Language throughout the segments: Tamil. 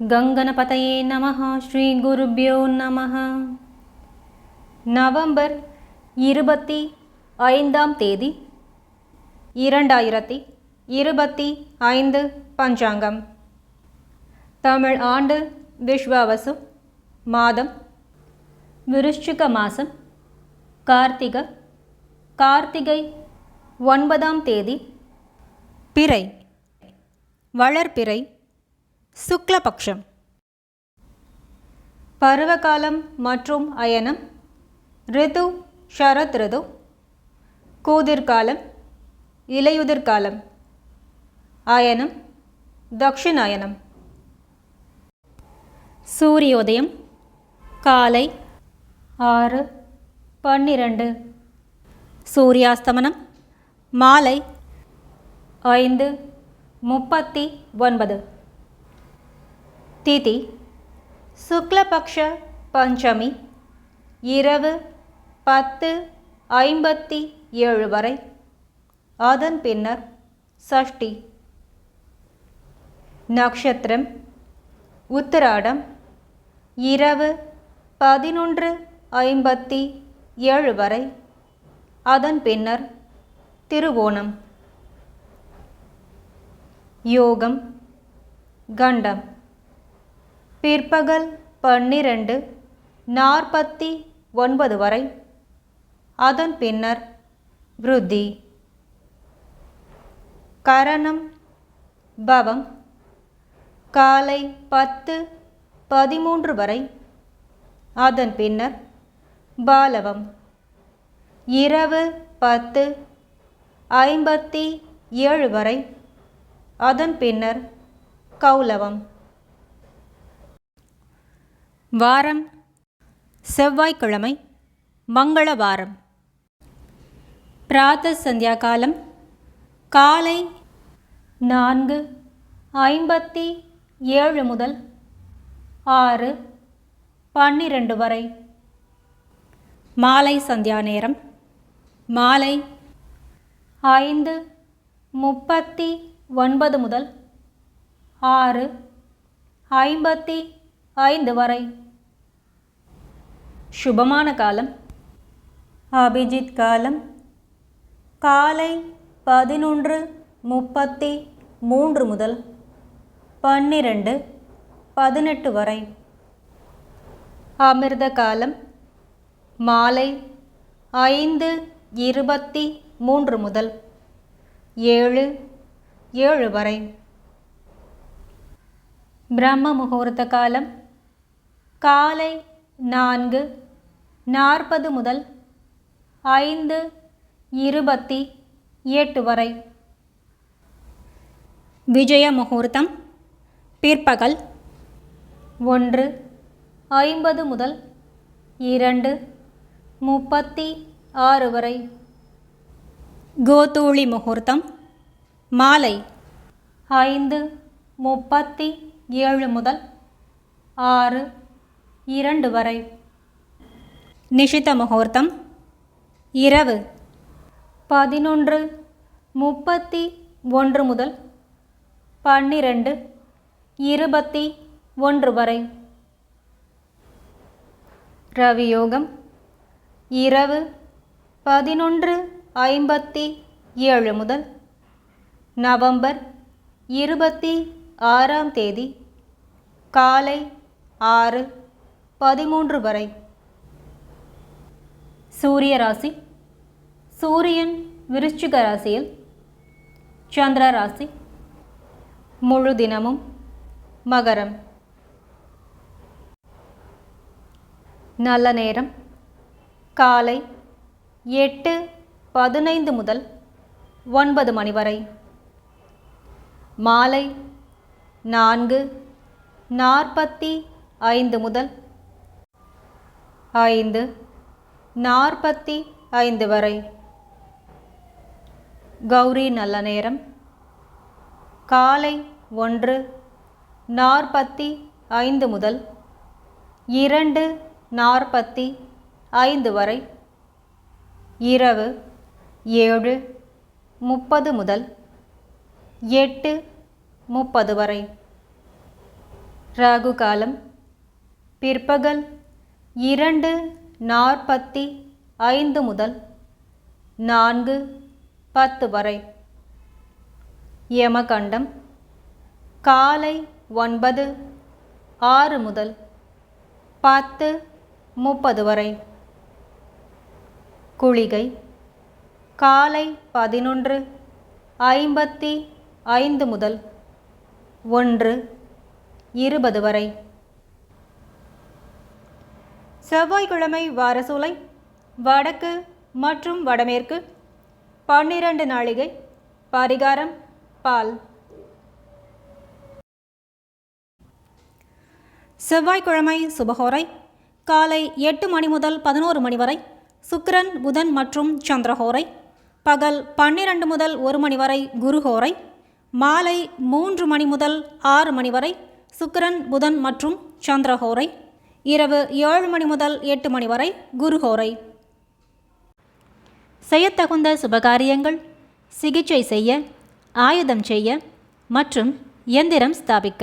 கங்கணபதையே ஸ்ரீ குருபியோ நம நவம்பர் இருபத்தி ஐந்தாம் தேதி இரண்டாயிரத்தி இருபத்தி ஐந்து பஞ்சாங்கம். தமிழ் ஆண்டு விஸ்வாவசு மாதம் விருஷ்சிக மாதம் கார்த்திக கார்த்திகை ஒன்பதாம் தேதி பிறை வளர்பிறை சுக்லபக்ஷம். பருவகாலம் மற்றும் அயனம். ரிது ஷரத் ரிது. கூதிர்காலம் இலையுதிர்காலம். அயனம் தக்ஷிணாயனம். சூரியோதயம் காலை ஆறு பன்னிரண்டு. சூரியாஸ்தமனம் மாலை ஐந்து முப்பத்தி ஒன்பது. திதி. சுக்லபக்ஷ பஞ்சமி இரவு பத்து ஐம்பத்தி ஏழு வரை. அதன் பின்னர் சஷ்டி. நட்சத்திரம் உத்திராடம் இரவு பதினொன்று ஐம்பத்தி ஏழு வரை. அதன் பின்னர் திருவோணம். யோகம் கண்டம். பிற்பகல் பன்னிரண்டு நாற்பத்தி ஒன்பது வரை. அதன் பின்னர் விருத்தி கரணம் பவம். காலை பத்து பதிமூன்று வரை. அதன் பின்னர் பாலவம். இரவு பத்து ஐம்பத்தி ஏழு வரை. அதன் பின்னர் கௌலவம். வாரம். செவ்வாய்க்கிழமை மங்களவாரம். பிராத்த சந்தியா காலம் காலை நான்கு ஐம்பத்தி ஏழு முதல் ஆறு பன்னிரண்டு வரை. மாலை சந்தியா நேரம் மாலை ஐந்து முப்பத்தி ஒன்பது முதல் ஆறு ஐம்பத்தி ஐந்து வரை. சுபமான காலம். அபிஜித் காலம். காலை பதினொன்று முப்பத்தி மூன்று முதல் பன்னிரண்டு பதினெட்டு வரை. அமிர்த காலம். மாலை ஐந்து இருபத்தி மூன்று முதல் ஏழு ஏழு வரை. பிரம்ம முகூர்த்த காலம். காலை நான்கு நாற்பது முதல் ஐந்து இருபத்தி எட்டு வரை. விஜய முகூர்த்தம் பிற்பகல் ஒன்று ஐம்பது முதல் இரண்டு முப்பத்தி ஆறு வரை. கோதூளி முகூர்த்தம் மாலை ஐந்து முப்பத்தி ஏழு முதல் ஆறு இரண்டு வரை. நிஷித முகூர்த்தம். இரவு. பதினொன்று முப்பத்தி ஒன்று முதல் பன்னிரண்டு இருபத்தி ஒன்று வரை. ரவியோகம். இரவு பதினொன்று ஐம்பத்தி ஏழு முதல் நவம்பர் இருபத்தி ஆறாம் தேதி காலை ஆறு. பதிமூன்று வரை. சூரிய ராசி. சூரியன் விருச்சிக ராசியில் சந்திர ராசி. முழு தினமும் மகரம். நல்ல நேரம். காலை எட்டு பதினைந்து முதல் ஒன்பது மணி வரை. மாலை நான்கு நாற்பத்தி ஐந்து முதல் ஐந்து நாற்பத்தி ஐந்து வரை. கௌரி நல்ல நேரம். காலை ஒன்று நாற்பத்தி ஐந்து முதல் இரண்டு நாற்பத்தி ஐந்து வரை. இரவு ஏழு முப்பது முதல் எட்டு முப்பது வரை. ராகு காலம் பிற்பகல் இரண்டு நாற்பத்தி ஐந்து முதல் நான்கு பத்து வரை. யமகண்டம் காலை ஒன்பது ஆறு முதல் பத்து முப்பது வரை. குளிகை காலை பதினொன்று ஐம்பத்தி ஐந்து முதல் ஒன்று இருபது வரை. செவ்வாய்க்கிழமை வாரசூலை வடக்கு மற்றும் வடமேற்கு பன்னிரண்டு நாளிகை பரிகாரம் பால். செவ்வாய்க்கிழமை சுபகோரை காலை எட்டு மணி முதல் பதினோரு மணி வரை சுக்கிரன் புதன் மற்றும் சந்திரஹோரை பகல் பன்னிரண்டு முதல் ஒரு மணி வரை குருஹோரை மாலை மூன்று மணி முதல் ஆறு மணி வரை சுக்கிரன் புதன் மற்றும் சந்திரஹோரை இரவு ஏழு மணி முதல் எட்டு மணி வரை குருஹோரை செய்யத்தகுந்த சுபகாரியங்கள் சிகிச்சை செய்ய ஆயுதம் செய்ய மற்றும் இயந்திரம் ஸ்தாபிக்க.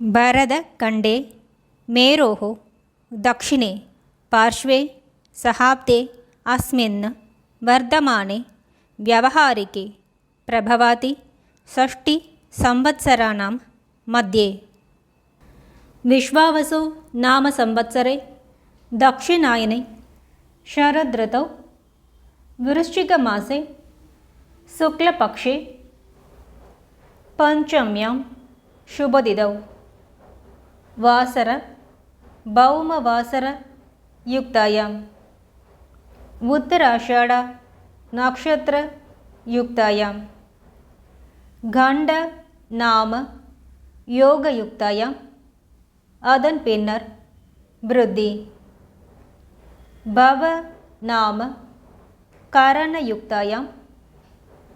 भरदखण्डे मेरोः दक्षिणे पार्श्वे सहाब्दे अस्मिन् वर्धमाने व्यावहारिके प्रभवाति षष्टिसंवत्सराणां मध्ये विश्वावसु नाम संवत्सरे दक्षिणायने शरदृतौ वृश्चिकमासे शुक्लपक्षे पञ्चम्यां शुभदिदौ வாசர பௌம வாசர யுக்தாயாம். உத்தராஷாடா நக்ஷத்திர யுக்தாயாம். கண்ட நாம யோக யுக்தாயாம். அதன் பின்னர் பிருத்தி பவ நாம கரண யுக்தாயாம்.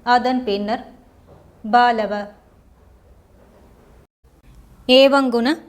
அதன் பின்னர் பாலவ. ஏவங்குண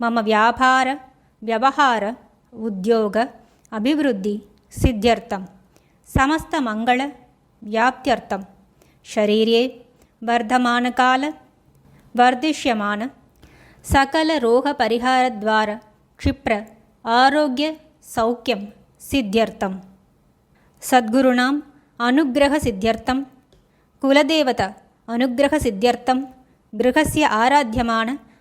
मम వ్యాపార వ్యవహార ఉద్యోగ అభివృద్ధి సిద్ధ్యర్థం సమస్త మంగళ వ్యాప్త్యర్థం శరీరే వర్ధమానకాల क्षिप्र आरोग्यसौख्यं सिद्ध्यर्थं सद्गुरूणाम् ద్వారా कुलदेवता ఆరోగ్య गृहस्य आराध्यमान